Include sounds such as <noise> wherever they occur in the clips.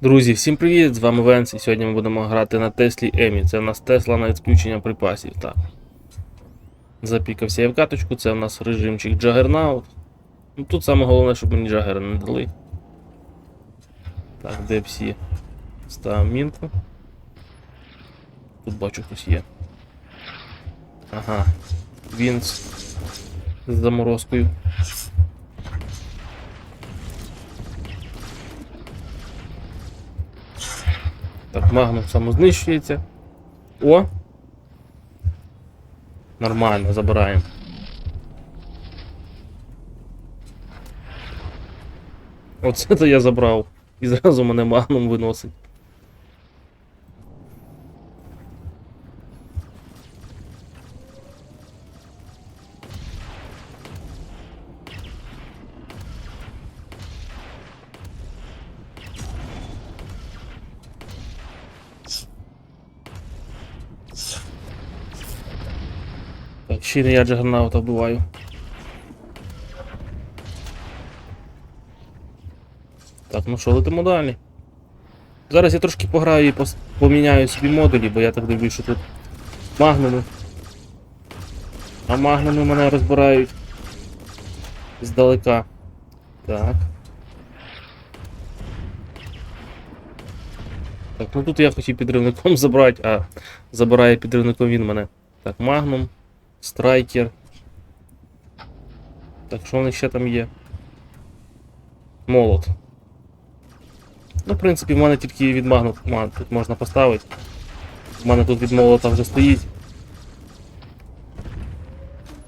Друзі, всім привіт! З вами Венс, і сьогодні ми будемо грати на Теслі Емі. Це у нас Тесла на відключення припасів. Так. Запікався я в каточку, це у нас режимчик Джагернаут. Ну тут саме головне, щоб мені Джагера не дали. Так, де всі? Ставимо мінку. Тут бачу хтось є. Ага. Вінс з заморозкою. Так, магнум самознищується. О! Нормально, забираємо. Оце то я забрав. І зразу мене магнум виносить. Так, не я джагернаута вбиваю. Так, ну що, летимо далі. Зараз я трошки пограю і поміняю собі модулі, бо я так дивлюсь, що тут магнуми. А магнуми мене розбирають здалека. Так. Так, ну тут я хотів підривником <laughs> забрати, а забирає підривником він мене. Так, магнум, страйкер. Так, що в них ще там є? Молот. Ну, в принципі, в мене тільки від магнут ма- тут можна поставити. У мене тут від молота вже стоїть.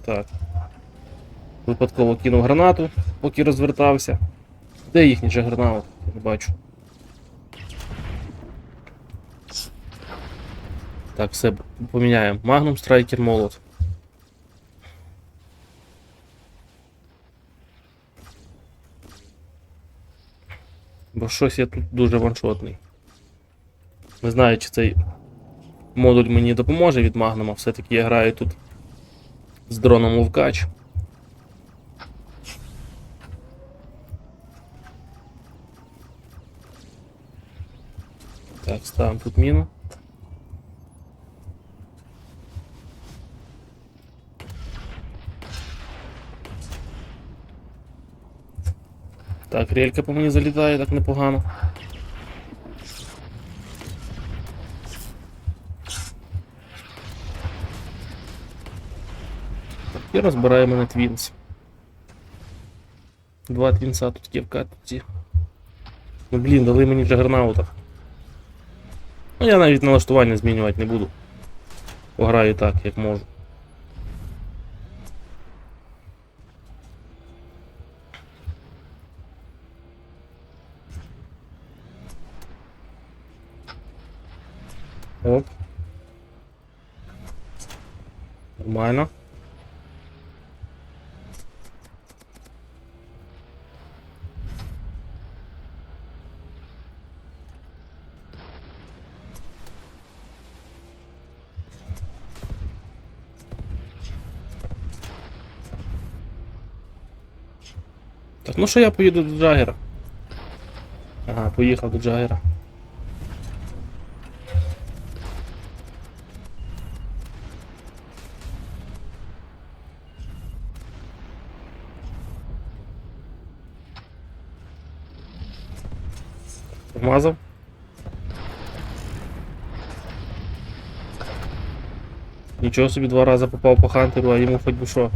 Так. Випадково кинув гранату, поки розвертався. Де їхній же гранат? Не бачу. Так, все, поміняємо. Magnum Striker молот. Бо щось я тут дуже ваншотний. Не знаю, чи цей модуль мені допоможе від Магнума. Все-таки я граю тут з дроном Ловкач. Так, ставимо тут міну. Так, релька по мені залітає так непогано. І розбирає мене твінс. Два твінса тут є в катці. Ну блін, дали мені джагернаута. Ну я навіть налаштування змінювати не буду. Пограю так, як можу. Оп. Нормально. Так, ну що я поїду до Джагера? Ага, поїхав до Джагера. Вмазав. Нічого собі два рази попав по хантеру, а йому хоч би що.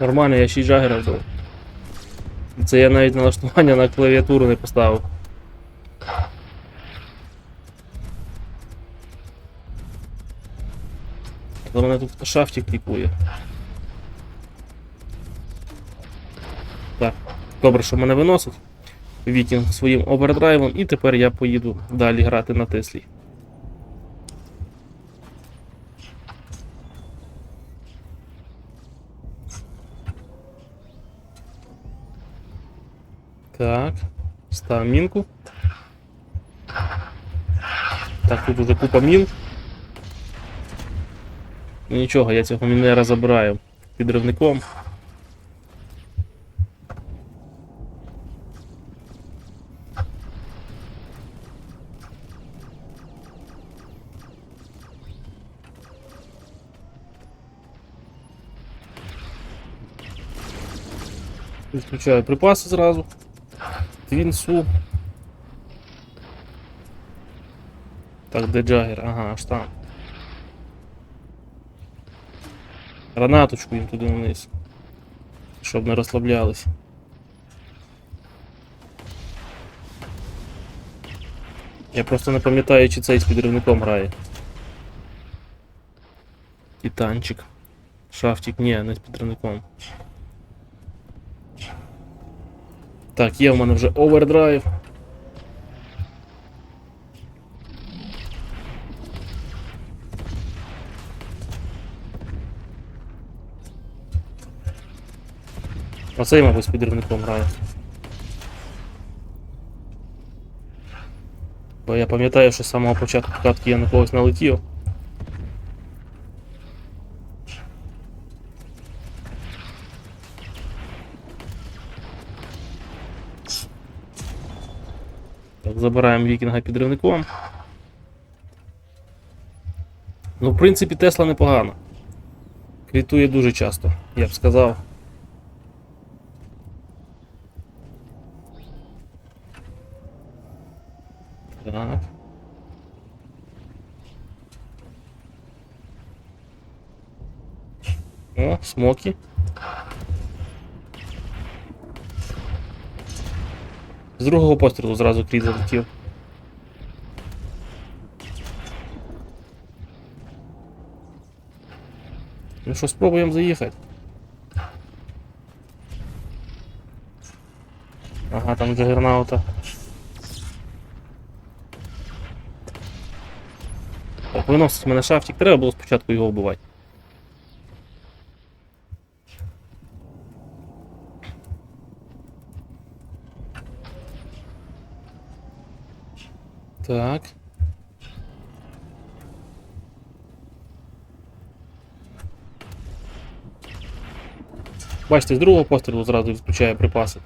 Нормально, я ще й джагера взяв. Це я навіть налаштування на клавіатуру не поставив. Мене тут шафтик клікує. Так, добре, що мене виносить. Вікінг своїм овердрайвом, і тепер я поїду далі грати на Теслі. Так, ставимо мінку. Так, тут уже купа мін. Ну нічого, я цього мінера забираю підривником. Відключаю припаси зразу. Твінсу. Так, де Джагер? Ага, аж там. Гранаточку їм туди вниз. Щоб не розслаблялись. Я просто не пам'ятаю, чи цей з підривником грає. Титанчик. Шафтик, ні, не з підривником. Так, є в мене вже овердрайв. Оцей, мабуть, з підривником грає. Бо я пам'ятаю, що з самого початку катки я на когось налетів. Так, забираємо вікінга підривником. Ну, в принципі, Тесла непогана. Крітує дуже часто, я б сказав. Так. О, смоки. З другого пострілу зразу кріт залетів. Ну що, спробуємо заїхати. Ага, там джагернаута. Виносить мене шафтик, треба було спочатку його вбивати. Так. Бачите, з другого пострілу зразу відключає припаси.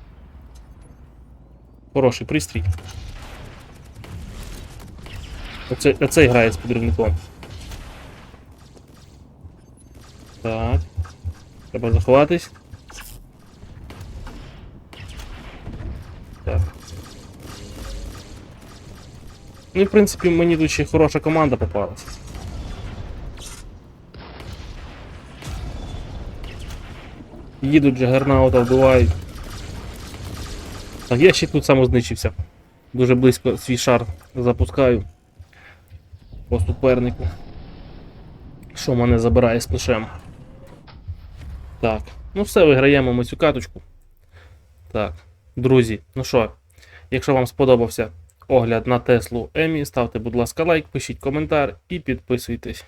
Хороший пристрій. Оце, оцей грає з підривником. Так. Треба заховатись. Так. Ну і в принципі мені тут ще хороша команда попалась. Їдуть джагернаута, вбивають. Так, я ще тут самознищився. Дуже близько свій шар запускаю по супернику. Що мене забирає з плешем. Так, ну все, виграємо ми цю каточку. Так, друзі, ну що, якщо вам сподобався огляд на Теслу Емі, ставте, будь ласка, лайк, пишіть коментар і підписуйтесь.